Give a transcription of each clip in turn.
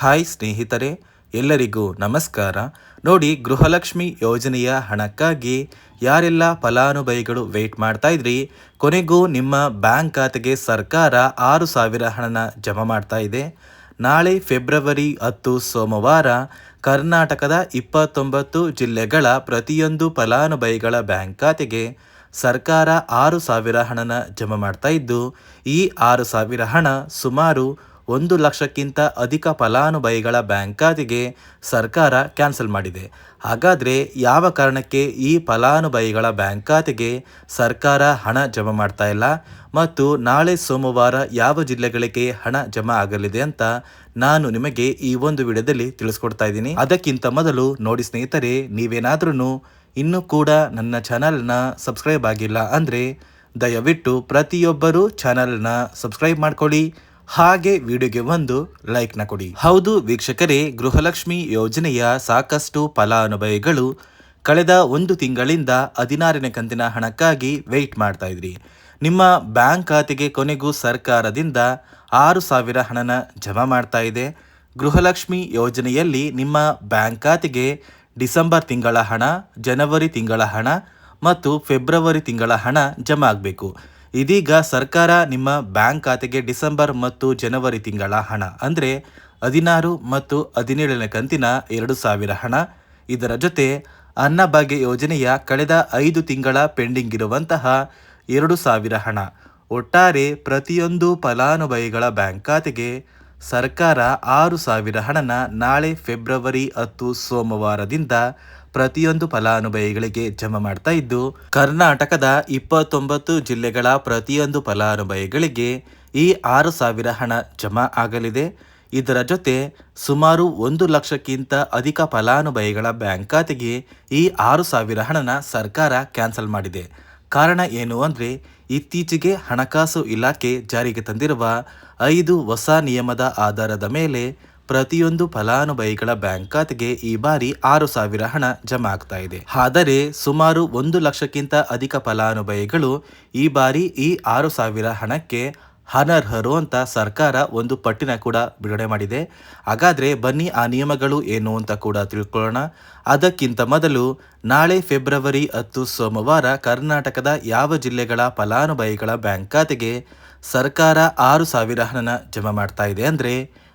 Hi ಸ್ನೇಹಿತರೆ, ಎಲ್ಲರಿಗೂ ನಮಸ್ಕಾರ. ನೋಡಿ, ಗೃಹಲಕ್ಷ್ಮಿ ಯೋಜನೆಯ ಹಣಕ್ಕಾಗಿ ಯಾರೆಲ್ಲ ಫಲಾನುಭವಿಗಳು ವೆಯ್ಟ್ ಮಾಡ್ತಾ ಇದ್ರಿ, ಕೊನೆಗೂ ನಿಮ್ಮ ಬ್ಯಾಂಕ್ ಖಾತೆಗೆ ಸರ್ಕಾರ ಆರು ಸಾವಿರ ಹಣನ ಜಮಾ ಮಾಡ್ತಾ ಇದೆ. ನಾಳೆ ಫೆಬ್ರವರಿ ಹತ್ತು ಸೋಮವಾರ ಕರ್ನಾಟಕದ ಇಪ್ಪತ್ತೊಂಬತ್ತು ಜಿಲ್ಲೆಗಳ ಪ್ರತಿಯೊಂದು ಫಲಾನುಭವಿಗಳ ಬ್ಯಾಂಕ್ ಖಾತೆಗೆ ಸರ್ಕಾರ ಆರು ಸಾವಿರ ಹಣನ ಜಮಾ ಮಾಡ್ತಾ ಇದ್ದು, ಈ ಆರು ಸಾವಿರ ಹಣ ಸುಮಾರು ಒಂದು ಲಕ್ಷಕ್ಕಿಂತ ಅಧಿಕ ಫಲಾನುಭವಿಗಳ ಬ್ಯಾಂಕ್ ಖಾತೆಗೆ ಸರ್ಕಾರ ಕ್ಯಾನ್ಸಲ್ ಮಾಡಿದೆ. ಹಾಗಾದರೆ ಯಾವ ಕಾರಣಕ್ಕೆ ಈ ಫಲಾನುಭವಿಗಳ ಬ್ಯಾಂಕ್ ಖಾತೆಗೆ ಸರ್ಕಾರ ಹಣ ಜಮಾ ಮಾಡ್ತಾ ಇಲ್ಲ ಮತ್ತು ನಾಳೆ ಸೋಮವಾರ ಯಾವ ಜಿಲ್ಲೆಗಳಿಗೆ ಹಣ ಜಮಾ ಆಗಲಿದೆ ಅಂತ ನಾನು ನಿಮಗೆ ಈ ಒಂದು ವಿಡಿಯೋದಲ್ಲಿ ತಿಳಿಸ್ಕೊಡ್ತಾ ಇದ್ದೀನಿ. ಅದಕ್ಕಿಂತ ಮೊದಲು ನೋಡಿ ಸ್ನೇಹಿತರೆ ನೀವೇನಾದ್ರೂ ಇನ್ನೂ ಕೂಡ ನನ್ನ ಚಾನಲ್ನ ಸಬ್ಸ್ಕ್ರೈಬ್ ಆಗಿಲ್ಲ ಅಂದರೆ ದಯವಿಟ್ಟು ಪ್ರತಿಯೊಬ್ಬರೂ ಚಾನಲ್ನ ಸಬ್ಸ್ಕ್ರೈಬ್ ಮಾಡ್ಕೊಳ್ಳಿ. ಹಾಗೆ ವಿಡಿಯೋಗೆ ಒಂದು ಲೈಕ್ನ ಕೊಡಿ. ಹೌದು ವೀಕ್ಷಕರೇ, ಗೃಹಲಕ್ಷ್ಮಿ ಯೋಜನೆಯ ಸಾಕಷ್ಟು ಫಲಾನುಭವಿಗಳು ಕಳೆದ ಒಂದು ತಿಂಗಳಿಂದ ಹದಿನಾರನೇ ಕಂತಿನ ಹಣಕ್ಕಾಗಿ ವೆಯ್ಟ್ ಮಾಡ್ತಾ ಇದ್ರಿ. ನಿಮ್ಮ ಬ್ಯಾಂಕ್ ಖಾತೆಗೆ ಕೊನೆಗೂ ಸರ್ಕಾರದಿಂದ ಆರು ಸಾವಿರ ಹಣನ ಜಮಾ ಮಾಡ್ತಾ ಇದೆ. ಗೃಹಲಕ್ಷ್ಮಿ ಯೋಜನೆಯಲ್ಲಿ ನಿಮ್ಮ ಬ್ಯಾಂಕ್ ಖಾತೆಗೆ ಡಿಸೆಂಬರ್ ತಿಂಗಳ ಹಣ, ಜನವರಿ ತಿಂಗಳ ಹಣ ಮತ್ತು ಫೆಬ್ರವರಿ ತಿಂಗಳ ಹಣ ಜಮಾ ಆಗಬೇಕು. ಇದೀಗ ಸರ್ಕಾರ ನಿಮ್ಮ ಬ್ಯಾಂಕ್ ಖಾತೆಗೆ ಡಿಸೆಂಬರ್ ಮತ್ತು ಜನವರಿ ತಿಂಗಳ ಹಣ, ಅಂದರೆ ಹದಿನಾರು ಮತ್ತು ಹದಿನೇಳನೇ ಕಂತಿನ ಎರಡು ಸಾವಿರ ಹಣ. ಇದರ ಜೊತೆ ಅನ್ನಭಾಗ್ಯ ಯೋಜನೆಯ ಕಳೆದ ಐದು ತಿಂಗಳ ಪೆಂಡಿಂಗ್ ಇರುವಂತಹ ಎರಡು ಸಾವಿರ ಹಣ. ಒಟ್ಟಾರೆ ಪ್ರತಿಯೊಂದು ಫಲಾನುಭವಿಗಳ ಬ್ಯಾಂಕ್ ಖಾತೆಗೆ ಸರ್ಕಾರ ಆರು ಸಾವಿರ ಹಣನ ನಾಳೆ ಫೆಬ್ರವರಿ ಹತ್ತು ಸೋಮವಾರದಿಂದ ಪ್ರತಿಯೊಂದು ಫಲಾನುಭವಿಗಳಿಗೆ ಜಮಾ ಮಾಡ್ತಾ ಇದ್ದು, ಕರ್ನಾಟಕದ ಇಪ್ಪತ್ತೊಂಬತ್ತು ಜಿಲ್ಲೆಗಳ ಪ್ರತಿಯೊಂದು ಫಲಾನುಭವಿಗಳಿಗೆ ಈ ಆರು ಸಾವಿರ ಹಣ ಜಮಾ ಆಗಲಿದೆ. ಇದರ ಜೊತೆ ಸುಮಾರು ಒಂದು ಲಕ್ಷಕ್ಕಿಂತ ಅಧಿಕ ಫಲಾನುಭವಿಗಳ ಬ್ಯಾಂಕ್ ಖಾತೆಗೆ ಈ ಆರು ಸಾವಿರ ಹಣನ ಸರ್ಕಾರ ಕ್ಯಾನ್ಸಲ್ ಮಾಡಿದೆ. ಕಾರಣ ಏನು ಅಂದರೆ, ಇತ್ತೀಚೆಗೆ ಹಣಕಾಸು ಇಲಾಖೆ ಜಾರಿಗೆ ತಂದಿರುವ ಐದು ಹೊಸ ನಿಯಮದ ಆಧಾರದ ಮೇಲೆ ಪ್ರತಿಯೊಂದು ಫಲಾನುಭವಿಗಳ ಬ್ಯಾಂಕ್ ಖಾತೆಗೆ ಈ ಬಾರಿ ಆರು ಸಾವಿರ ಹಣ ಜಮಾ ಆಗ್ತಾ ಇದೆ. ಆದರೆ ಸುಮಾರು ಒಂದು ಲಕ್ಷಕ್ಕಿಂತ ಅಧಿಕ ಫಲಾನುಭವಿಗಳು ಈ ಬಾರಿ ಈ ಆರು ಸಾವಿರ ಹಣಕ್ಕೆ ಅನರ್ಹರು ಅಂತ ಸರ್ಕಾರ ಒಂದು ಪಟ್ಟಿನ ಕೂಡ ಬಿಡುಗಡೆ ಮಾಡಿದೆ. ಹಾಗಾದರೆ ಬನ್ನಿ ಆ ನಿಯಮಗಳು ಏನು ಅಂತ ಕೂಡ ತಿಳ್ಕೊಳ್ಳೋಣ. ಅದಕ್ಕಿಂತ ಮೊದಲು ನಾಳೆ ಫೆಬ್ರವರಿ ಹತ್ತು ಸೋಮವಾರ ಕರ್ನಾಟಕದ ಯಾವ ಜಿಲ್ಲೆಗಳ ಫಲಾನುಭವಿಗಳ ಬ್ಯಾಂಕ್ ಖಾತೆಗೆ ಸರ್ಕಾರ ಆರು ಸಾವಿರ ಹಣನ ಜಮಾ ಮಾಡ್ತಾ ಇದೆ ಅಂದರೆ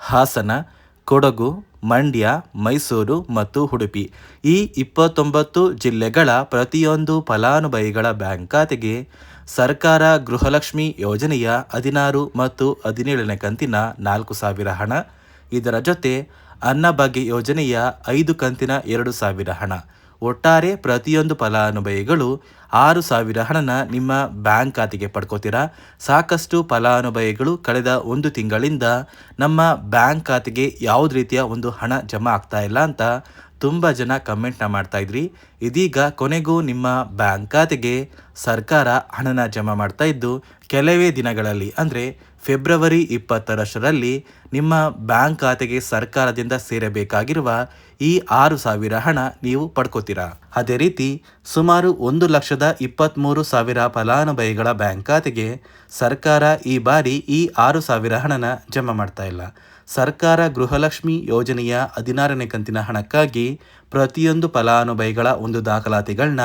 ಹಾಸನ, ಕೊಡಗು, ಮಂಡ್ಯ, ಮೈಸೂರು ಮತ್ತು ಉಡುಪಿ. ಈ ಇಪ್ಪತ್ತೊಂಬತ್ತು ಜಿಲ್ಲೆಗಳ ಪ್ರತಿಯೊಂದು ಫಲಾನುಭವಿಗಳ ಬ್ಯಾಂಕ್ ಖಾತೆಗೆ ಸರ್ಕಾರ ಗೃಹಲಕ್ಷ್ಮಿ ಯೋಜನೆಯ ಹದಿನಾರು ಮತ್ತು ಹದಿನೇಳನೇ ಕಂತಿನ ನಾಲ್ಕು ಸಾವಿರ ಹಣ, ಇದರ ಜೊತೆ ಅನ್ನಭಾಗ್ಯ ಯೋಜನೆಯ ಐದು ಕಂತಿನ ಎರಡು ಸಾವಿರ ಹಣ. ಒಟ್ಟಾರೆ ಪ್ರತಿಯೊಂದು ಫಲಾನುಭವಿಗಳು ಆರು ಸಾವಿರ ಹಣನ ನಿಮ್ಮ ಬ್ಯಾಂಕ್ ಖಾತೆಗೆ ಪಡ್ಕೋತೀರಾ? ಸಾಕಷ್ಟು ಫಲಾನುಭವಿಗಳು ಕಳೆದ ಒಂದು ತಿಂಗಳಿಂದ ನಮ್ಮ ಬ್ಯಾಂಕ್ ಖಾತೆಗೆ ಯಾವುದೇ ರೀತಿಯ ಒಂದು ಹಣ ಜಮಾ ಆಗ್ತಾ ಇಲ್ಲ ಅಂತ ತುಂಬ ಜನ ಕಮೆಂಟ್ನ ಮಾಡ್ತಾ ಇದ್ರಿ. ಇದೀಗ ಕೊನೆಗೂ ನಿಮ್ಮ ಬ್ಯಾಂಕ್ ಖಾತೆಗೆ ಸರ್ಕಾರ ಹಣನ ಜಮಾ ಮಾಡ್ತಾ ಇದ್ದು ಕೆಲವೇ ದಿನಗಳಲ್ಲಿ, ಅಂದರೆ ಫೆಬ್ರವರಿ ಇಪ್ಪತ್ತರಷ್ಟರಲ್ಲಿ ನಿಮ್ಮ ಬ್ಯಾಂಕ್ ಖಾತೆಗೆ ಸರ್ಕಾರದಿಂದ ಸೇರಬೇಕಾಗಿರುವ ಈ ಆರು ಸಾವಿರ ಹಣ ನೀವು ಪಡ್ಕೋತೀರಾ? ಅದೇ ರೀತಿ, ಸುಮಾರು ಒಂದು ಲಕ್ಷದ ಇಪ್ಪತ್ತ್ಮೂರು ಸಾವಿರ ಫಲಾನುಭವಿಗಳ ಬ್ಯಾಂಕ್ ಖಾತೆಗೆ ಸರ್ಕಾರ ಈ ಬಾರಿ ಈ ಆರು ಸಾವಿರ ಹಣನ ಜಮಾ ಮಾಡ್ತಾ ಇಲ್ಲ. ಸರ್ಕಾರ ಗೃಹಲಕ್ಷ್ಮಿ ಯೋಜನೆಯ ಹದಿನಾರನೇ ಕಂತಿನ ಹಣಕ್ಕಾಗಿ ಪ್ರತಿಯೊಂದು ಫಲಾನುಭವಿಗಳ ಒಂದು ದಾಖಲಾತಿಗಳನ್ನ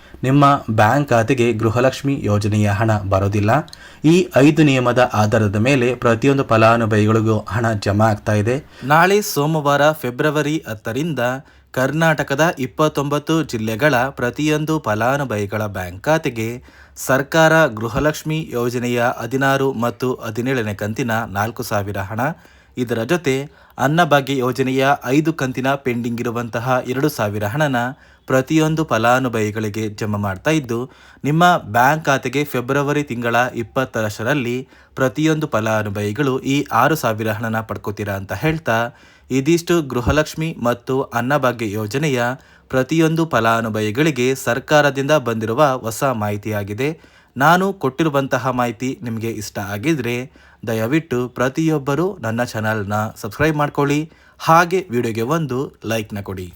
ನಿಮ್ಮ ಬ್ಯಾಂಕ್ ಖಾತೆಗೆ ಗೃಹಲಕ್ಷ್ಮಿ ಯೋಜನೆಯ ಹಣ ಬರೋದಿಲ್ಲ. ಈ ಐದು ನಿಯಮದ ಆಧಾರದ ಮೇಲೆ ಪ್ರತಿಯೊಂದು ಫಲಾನುಭವಿಗಳಿಗೂ ಹಣ ಜಮಾ ಆಗ್ತಾ ಇದೆ. ನಾಳೆ ಸೋಮವಾರ ಫೆಬ್ರವರಿ ಹತ್ತರಿಂದ ಕರ್ನಾಟಕದ ಇಪ್ಪತ್ತೊಂಬತ್ತು ಜಿಲ್ಲೆಗಳ ಪ್ರತಿಯೊಂದು ಫಲಾನುಭವಿಗಳ ಬ್ಯಾಂಕ್ ಖಾತೆಗೆ ಸರ್ಕಾರ ಗೃಹಲಕ್ಷ್ಮಿ ಯೋಜನೆಯ ಹದಿನಾರು ಮತ್ತು ಹದಿನೇಳನೇ ಕಂತಿನ ನಾಲ್ಕು ಸಾವಿರ ಹಣ. ಇದರ ಜೊತೆ ಅನ್ನಭಾಗ್ಯ ಯೋಜನೆಯ ಐದು ಕಂತಿನ ಪೆಂಡಿಂಗ್ ಇರುವಂತಹ ಎರಡು ಸಾವಿರ ಹಣನ ಪ್ರತಿಯೊಂದು ಫಲಾನುಭವಿಗಳಿಗೆ ಜಮಾ ಮಾಡ್ತಾ ಇದ್ದು, ನಿಮ್ಮ ಬ್ಯಾಂಕ್ ಖಾತೆಗೆ ಫೆಬ್ರವರಿ ತಿಂಗಳ ಇಪ್ಪತ್ತರಷ್ಟರಲ್ಲಿ ಪ್ರತಿಯೊಂದು ಫಲಾನುಭವಿಗಳು ಈ ಆರು ಸಾವಿರ ಹಣನ ಪಡ್ಕೋತೀರಾ ಅಂತ ಹೇಳ್ತಾ, ಇದಿಷ್ಟು ಗೃಹಲಕ್ಷ್ಮಿ ಮತ್ತು ಅನ್ನಭಾಗ್ಯ ಯೋಜನೆಯ ಪ್ರತಿಯೊಂದು ಫಲಾನುಭವಿಗಳಿಗೆ ಸರ್ಕಾರದಿಂದ ಬಂದಿರುವ ಹೊಸ ಮಾಹಿತಿಯಾಗಿದೆ. ನಾನು ಕೊಟ್ಟಿರುವಂತಹ ಮಾಹಿತಿ ನಿಮಗೆ ಇಷ್ಟ ಆಗಿದ್ರೆ, ದಯವಿಟ್ಟು ಪ್ರತಿಯೊಬ್ಬರೂ ನನ್ನ ಚಾನಲ್ನ ಸಬ್ಸ್ಕ್ರೈಬ್ ಮಾಡ್ಕೊಳ್ಳಿ. ಹಾಗೆ ವಿಡಿಯೋಗೆ ಒಂದು ಲೈಕ್ನ ಕೊಡಿ.